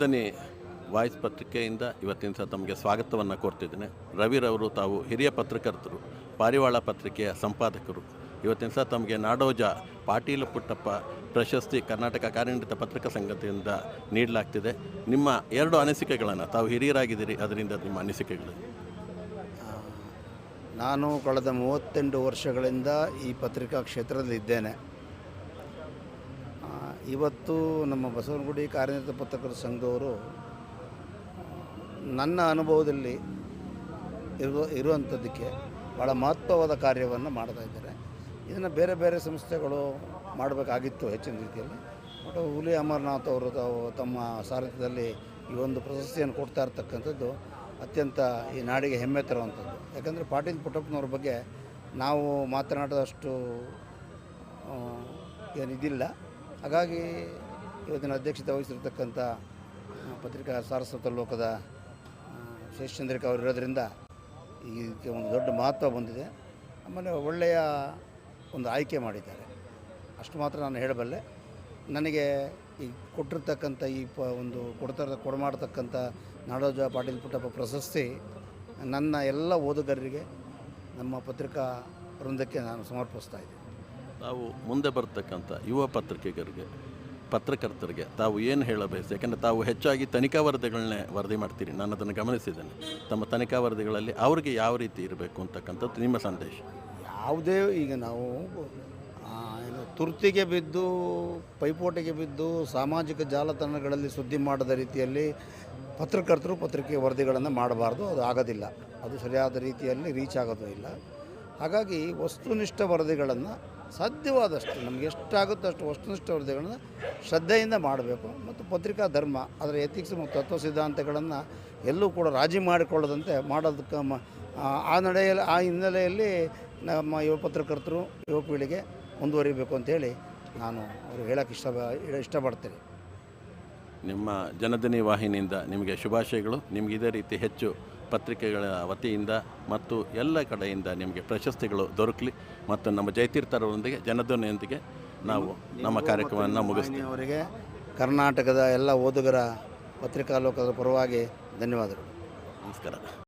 ದನಿ ವಾಯ್ಸ್ ಪತ್ರಿಕೆಯಿಂದ ಇವತ್ತಿನ ಸಹ ತಮಗೆ ಸ್ವಾಗತವನ್ನು ಕೋರ್ತಿದ್ದೇನೆ. ರವಿರವರು ತಾವು ಹಿರಿಯ ಪತ್ರಕರ್ತರು, ಪಾರಿವಾಳ ಪತ್ರಿಕೆಯ ಸಂಪಾದಕರು. ಇವತ್ತಿನ ಸಹ ತಮಗೆ ನಾಡೋಜ ಪಾಟೀಲ ಪುಟ್ಟಪ್ಪ ಪ್ರಶಸ್ತಿ ಕರ್ನಾಟಕ ಕಾರ್ಯನಿರತ ಪತ್ರಿಕಾ ಸಂಘದಿಂದ ನೀಡಲಾಗ್ತಿದೆ. ನಿಮ್ಮ ಎರಡು ಅನಿಸಿಕೆಗಳನ್ನು ತಾವು ಹಿರಿಯರಾಗಿದ್ದೀರಿ, ಅದರಿಂದ ನಿಮ್ಮ ಅನಿಸಿಕೆಗಳು. ನಾನು ಕಳೆದ ಮೂವತ್ತೆಂಟು ವರ್ಷಗಳಿಂದ ಈ ಪತ್ರಿಕಾ ಕ್ಷೇತ್ರದಲ್ಲಿದ್ದೇನೆ. ಇವತ್ತು ನಮ್ಮ ಬಸವನಗುಡಿ ಕಾರ್ಯನಿರತ ಪತ್ರಕರ್ತರ ಸಂಘದವರು ನನ್ನ ಅನುಭವದಲ್ಲಿ ಇರುವ ಇರುವಂಥದ್ದಕ್ಕೆ ಭಾಳ ಮಹತ್ವವಾದ ಕಾರ್ಯವನ್ನು ಮಾಡ್ತಾ ಇದ್ದಾರೆ. ಇದನ್ನು ಬೇರೆ ಬೇರೆ ಸಂಸ್ಥೆಗಳು ಮಾಡಬೇಕಾಗಿತ್ತು ಹೆಚ್ಚಿನ ರೀತಿಯಲ್ಲಿ. ಬಟ್ ಹುಲಿ ಅಮರನಾಥ್ ಅವರು ತಾವು ತಮ್ಮ ಸಾರಥ್ಯದಲ್ಲಿ ಈ ಒಂದು ಪ್ರಶಸ್ತಿಯನ್ನು ಕೊಡ್ತಾ ಇರ್ತಕ್ಕಂಥದ್ದು ಅತ್ಯಂತ ಈ ನಾಡಿಗೆ ಹೆಮ್ಮೆ ತರುವಂಥದ್ದು. ಯಾಕಂದರೆ ಪಾಟೀಲ್ ಪುಟ್ಟಪ್ಪನವ್ರ ಬಗ್ಗೆ ನಾವು ಮಾತನಾಡಿದಷ್ಟು ಏನಿದಿಲ್ಲ. ಹಾಗಾಗಿ ಇವತ್ತಿನ ಅಧ್ಯಕ್ಷತೆ ವಹಿಸಿರ್ತಕ್ಕಂಥ ಪತ್ರಿಕಾ ಸಾರಸ್ವತ ಲೋಕದ ಶೇಷಚಂದ್ರಿಕ ಅವರು ಇರೋದ್ರಿಂದ ಇದಕ್ಕೆ ಒಂದು ದೊಡ್ಡ ಮಹತ್ವ ಬಂದಿದೆ. ಆಮೇಲೆ ಒಳ್ಳೆಯ ಒಂದು ಆಯ್ಕೆ ಮಾಡಿದ್ದಾರೆ. ಅಷ್ಟು ಮಾತ್ರ ನಾನು ಹೇಳಬಲ್ಲೆ. ನನಗೆ ಈ ಕೊಟ್ಟಿರ್ತಕ್ಕಂಥ ಈ ಪ, ಒಂದು ಕೊಡ್ತಾರ, ಕೊಡಮಾಡ್ತಕ್ಕಂಥ ನಾಡೋಜ ಪಾಟೀಲ್ ಪುಟ್ಟಪ್ಪ ಪ್ರಶಸ್ತಿ ನನ್ನ ಎಲ್ಲ ಓದುಗರಿಗೆ ನಮ್ಮ ಪತ್ರಿಕಾ ವೃಂದಕ್ಕೆ ನಾನು ಸಮರ್ಪಿಸ್ತಾ ಇದ್ದೀನಿ. ತಾವು ಮುಂದೆ ಬರ್ತಕ್ಕಂಥ ಯುವ ಪತ್ರಿಕೆಗರಿಗೆ, ಪತ್ರಕರ್ತರಿಗೆ ತಾವು ಏನು ಹೇಳಬೇಕು? ಯಾಕಂದರೆ ತಾವು ಹೆಚ್ಚಾಗಿ ತನಿಖಾ ವರದಿಗಳನ್ನೇ ವರದಿ ಮಾಡ್ತೀರಿ. ನಾನು ಅದನ್ನು ಗಮನಿಸಿದ್ದೇನೆ. ತಮ್ಮ ತನಿಖಾ ವರದಿಗಳಲ್ಲಿ ಅವರಿಗೆ ಯಾವ ರೀತಿ ಇರಬೇಕು ಅಂತಕ್ಕಂಥದ್ದು ನಿಮ್ಮ ಸಂದೇಶ. ಯಾವುದೇ ಈಗ ನಾವು ಏನು ತುರ್ತಿಗೆ ಬಿದ್ದು, ಪೈಪೋಟಿಗೆ ಬಿದ್ದು, ಸಾಮಾಜಿಕ ಜಾಲತಾಣಗಳಲ್ಲಿ ಸುದ್ದಿ ಮಾಡದ ರೀತಿಯಲ್ಲಿ ಪತ್ರಕರ್ತರು ಪತ್ರಿಕೆ ವರದಿಗಳನ್ನು ಮಾಡಬಾರ್ದು. ಅದು ಆಗೋದಿಲ್ಲ. ಅದು ಸರಿಯಾದ ರೀತಿಯಲ್ಲಿ ರೀಚ್ ಆಗೋದು ಇಲ್ಲ. ಹಾಗಾಗಿ ವಸ್ತುನಿಷ್ಠ ವರದಿಗಳನ್ನು ಸಾಧ್ಯವಾದಷ್ಟು, ನಮಗೆ ಎಷ್ಟಾಗುತ್ತೋ ಅಷ್ಟು ವಸ್ತುನಿಷ್ಠ ವೃದ್ಧಗಳನ್ನು ಶ್ರದ್ಧೆಯಿಂದ ಮಾಡಬೇಕು. ಮತ್ತು ಪತ್ರಿಕಾ ಧರ್ಮ, ಅದರ ಎಥಿಕ್ಸ್ ಮತ್ತು ತತ್ವ ಸಿದ್ಧಾಂತಗಳನ್ನು ಎಲ್ಲೂ ಕೂಡ ರಾಜಿ ಮಾಡಿಕೊಳ್ಳದಂತೆ ಮಾಡೋದಕ್ಕೆ ಆ- ನಡೆಯಲ್ಲಿ ಆ ಹಿನ್ನೆಲೆಯಲ್ಲಿ ನಮ್ಮ ಯುವ ಪತ್ರಕರ್ತರು, ಯುವ ಪೀಳಿಗೆ ಮುಂದುವರಿಬೇಕು ಅಂತೇಳಿ ನಾನು ಅವರು ಹೇಳೋಕ್ಕೆ ಇಷ್ಟ, ಇಷ್ಟಪಡ್ತೇನೆ. ನಿಮ್ಮ ಜನಧನಿ ವಾಹಿನಿಯಿಂದ ನಿಮಗೆ ಶುಭಾಶಯಗಳು. ನಿಮಗೆ ಇದೇ ರೀತಿ ಹೆಚ್ಚು ಪತ್ರಿಕೆಗಳ ವತಿಯಿಂದ ಮತ್ತು ಎಲ್ಲ ಕಡೆಯಿಂದ ನಿಮಗೆ ಪ್ರಶಸ್ತಿಗಳು ದೊರಕಲಿ ಮತ್ತು ನಮ್ಮ ಜಯತೀರ್ಥರೊಂದಿಗೆ ಜನಧ್ವನಿಯೊಂದಿಗೆ ನಾವು ನಮ್ಮ ಕಾರ್ಯಕ್ರಮವನ್ನು ಮುಗಿಸ್ತೀವಿ. ಅವರಿಗೆ ಕರ್ನಾಟಕದ ಎಲ್ಲ ಓದುಗರ ಪತ್ರಿಕಾ ಲೋಕದ ಪರವಾಗಿ ಧನ್ಯವಾದಗಳು. ನಮಸ್ಕಾರ.